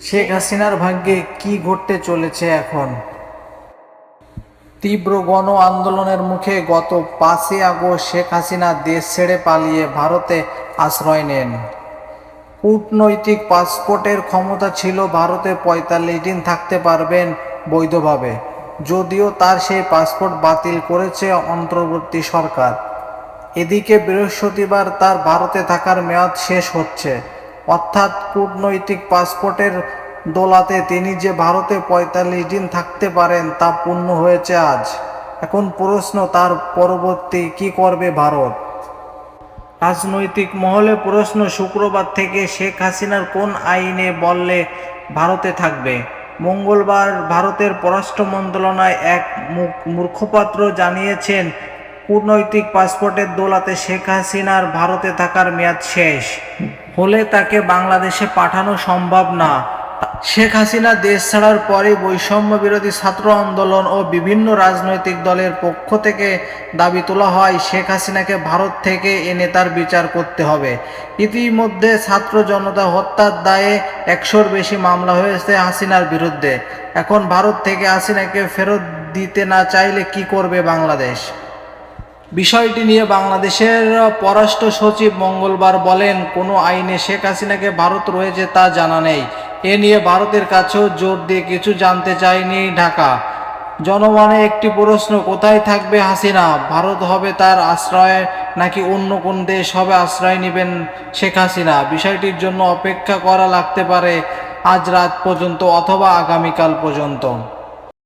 শেখ হাসিনার ভাগ্যে কি ঘটতে চলেছে এখন? তীব্র গণ আন্দোলনের মুখে গত পাঁচই আগস্ট শেখ হাসিনা দেশ ছেড়ে পালিয়ে ভারতে আশ্রয় নেন। কূটনৈতিক পাসপোর্টের ক্ষমতা ছিল ভারতে পঁয়তাল্লিশ দিন থাকতে পারবেন বৈধভাবে। যদিও তার সেই পাসপোর্ট বাতিল করেছে অন্তর্বর্তী সরকার। এদিকে বৃহস্পতিবার তার ভারতে থাকার মেয়াদ শেষ হচ্ছে। অর্থাৎ কূটনৈতিক পাসপোর্টের দোলাতে তিনি যে ভারতে পঁয়তাল্লিশ দিন থাকতে পারেন তা পূর্ণ হয়েছে আজ। এখন প্রশ্ন, তার পরবর্তী কি করবে ভারত? রাজনৈতিক মহলে প্রশ্ন, শুক্রবার থেকে শেখ হাসিনার কোন আইনে বললে ভারতে থাকবে? মঙ্গলবার ভারতের পররাষ্ট্র মন্ত্রণালয় এক মুখপাত্র জানিয়েছেন, কূটনৈতিক পাসপোর্টের দোলাতে শেখ হাসিনার ভারতে থাকার মেয়াদ শেষ। হলে তাকে বাংলাদেশে পাঠানো সম্ভব না। শেখ হাসিনা দেশ ছাড়ার পরে বৈষম্য বিরোধী ছাত্র আন্দোলন ও বিভিন্ন রাজনৈতিক দলের পক্ষ থেকে দাবি তোলা হয়, শেখ হাসিনাকে ভারত থেকে এনে তার বিচার করতে হবে। ইতিমধ্যে ছাত্র জনতা হত্যার দায়ে একশোর বেশি মামলা হয়েছে হাসিনার বিরুদ্ধে। এখন ভারত থেকে হাসিনাকে ফেরত দিতে না চাইলে কি করবে বাংলাদেশ? বিষয়টি নিয়ে বাংলাদেশের পররাষ্ট্র সচিব মঙ্গলবার বলেন, কোনো আইনে শেখ হাসিনাকে ভারত রয়েছে তা জানা নেই। এ নিয়ে ভারতের কাছেও জোর দিয়ে কিছু জানতে চায়নি ঢাকা। জনমনে একটি প্রশ্ন, কোথায় থাকবে হাসিনা? ভারত হবে তার আশ্রয় নাকি অন্য কোন দেশ হবে আশ্রয় নেবেন শেখ হাসিনা? বিষয়টির জন্য অপেক্ষা করা লাগতে পারে আজ রাত পর্যন্ত অথবা আগামীকাল পর্যন্ত।